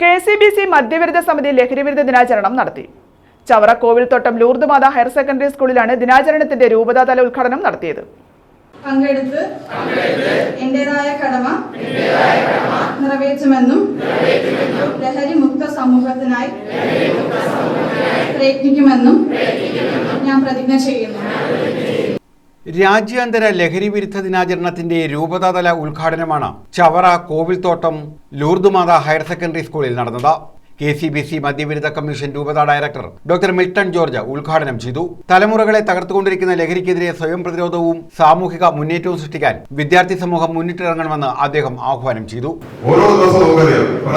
K C B C മദ്യവിരുദ്ധ സമിതി ലഹരിവിരുദ്ധ ദിനാചരണം നടത്തി. Chavara Kovilthottam Lourdes Matha higher secondary സ്കൂളിലാണ് ദിനാചരണത്തിന്റെ രൂപതാതല ഉദ്ഘാടനം നടത്തിയത്. കടമ നിറവേറ്റുമെന്നും സമൂഹത്തിനായി പ്രയത്നിക്കുമെന്നും ഞാൻ പ്രതിജ്ഞ ചെയ്യുന്നു. രാജ്യാന്തര ലഹരി വിരുദ്ധ ദിനാചരണത്തിന്റെ രൂപതാതല ഉദ്ഘാടനമാണ് ചവറ കോവിൽത്തോട്ടം ലൂർദുമാത ഹയർ സെക്കൻഡറി സ്കൂളിൽ നടന്നത്. കെ സി ബി സി മദ്യവിരുദ്ധ കമ്മീഷൻ രൂപതാ ഡയറക്ടർ ഡോക്ടർ മിൽട്ടൺ ജോർജ് ഉദ്ഘാടനം ചെയ്തു. തലമുറകളെ തകർത്തുകൊണ്ടിരിക്കുന്ന ലഹരിക്കെതിരെ സ്വയം പ്രതിരോധവും സാമൂഹിക മുന്നേറ്റവും സൃഷ്ടിക്കാൻ വിദ്യാർത്ഥി സമൂഹം മുന്നിട്ടിറങ്ങണമെന്ന് അദ്ദേഹം ആഹ്വാനം ചെയ്തു. ഓരോ ദിവസവും പല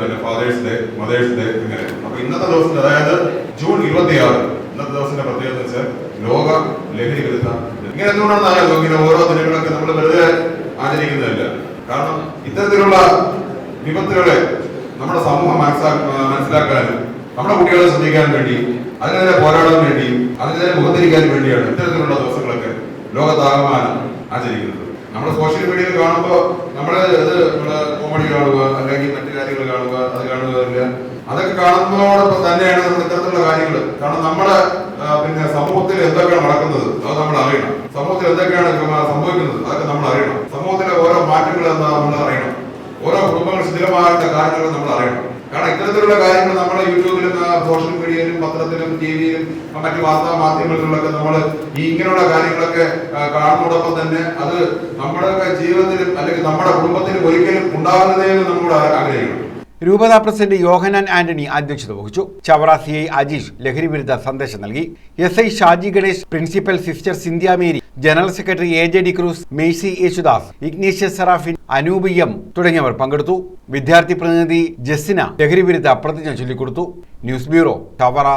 പിന്നെ ഫാദേഴ്സ് ഡേ മദേഴ്സ് ഡേ ഇങ്ങനെ. അപ്പൊ ദിവസം അതായത് ജൂൺ ഇരുപത്തിയാറ് ഇന്നത്തെ ദിവസത്തിന്റെ പ്രത്യേകത വെച്ചാൽ ലോക ലഹരി വിരുദ്ധ. ഇങ്ങനെ എന്തുകൊണ്ടാണെന്ന് ഇങ്ങനെ ഓരോ ദിനങ്ങളൊക്കെ നമ്മൾ വെറുതെ ആചരിക്കുന്നതല്ല കാരണം ഇത്തരത്തിലുള്ള വിപത്തുകളെ നമ്മുടെ സമൂഹം മനസ്സിലാക്ക മനസ്സിലാക്കാനും നമ്മുടെ കുട്ടികളെ ശ്രദ്ധിക്കാൻ വേണ്ടി അതിനെതിരെ പോരാടാൻ വേണ്ടി അതിനെതിരെ മുഖത്തിരിക്കാൻ വേണ്ടിയാണ് ഇത്തരത്തിലുള്ള ദിവസങ്ങളൊക്കെ ലോകത്താകമാനം ആചരിക്കുന്നത് നമ്മൾ സോഷ്യൽ മീഡിയയിൽ കാണുമ്പോൾ നമ്മുടെ ഇത് നമ്മൾ കോമഡി കാണുക അല്ലെങ്കിൽ മറ്റു കാര്യങ്ങൾ കാണുക അത് കാണുകയല്ല അതൊക്കെ കാണുന്നതോടൊപ്പം തന്നെയാണ് നമ്മൾ ഇത്തരത്തിലുള്ള കാര്യങ്ങൾ. കാരണം നമ്മുടെ പിന്നെ സമൂഹത്തിൽ എന്തൊക്കെയാണ് നടക്കുന്നത് അത് നമ്മൾ അറിയണം. സമൂഹത്തിൽ എന്തൊക്കെയാണ് സംഭവിക്കുന്നത് അതൊക്കെ നമ്മൾ അറിയണം. സമൂഹത്തിലെ ഓരോ മാറ്റങ്ങൾ എന്താ നമ്മൾ അറിയണം. ഓരോ കുടുംബങ്ങൾ സ്ഥിരമായിട്ട് കാര്യങ്ങൾ നമ്മൾ അറിയണം. കാരണം ഇത്തരത്തിലുള്ള കാര്യങ്ങൾ നമ്മുടെ യൂട്യൂബിലും സോഷ്യൽ മീഡിയയിലും പത്രത്തിലും ടി വിയിലും മറ്റു വാർത്താ മാധ്യമങ്ങളിലൊക്കെ നമ്മൾ ഈ ഇങ്ങനെയുള്ള കാര്യങ്ങളൊക്കെ കാണുന്നതോടൊപ്പം തന്നെ അത് നമ്മുടെ ജീവിതത്തിലും അല്ലെങ്കിൽ നമ്മുടെ കുടുംബത്തിലും ഒരിക്കലും ഉണ്ടാകുന്നതേ എന്ന് നമ്മൾ ആഗ്രഹിക്കണം രൂപതാ പ്രസിഡന്റ് യോഹനാൻ ആന്റണി അധ്യക്ഷത വഹിച്ചു. ചവറ സി ഐ അജീഷ് ലഹരി വിരുദ്ധ സന്ദേശം നൽകി. S I Shaji Ganesh principal sister Sindhya Mary general secretary A J D Cruz Maisy Yesudas Ignatius Seraphin Anoop M തുടങ്ങിയവർ പങ്കെടുത്തു. വിദ്യാർത്ഥി പ്രതിനിധി ജസ്സിന ലഹരി വിരുദ്ധ പ്രതിജ്ഞ ചൊല്ലിക്കൊടുത്തു. News bureau Chavara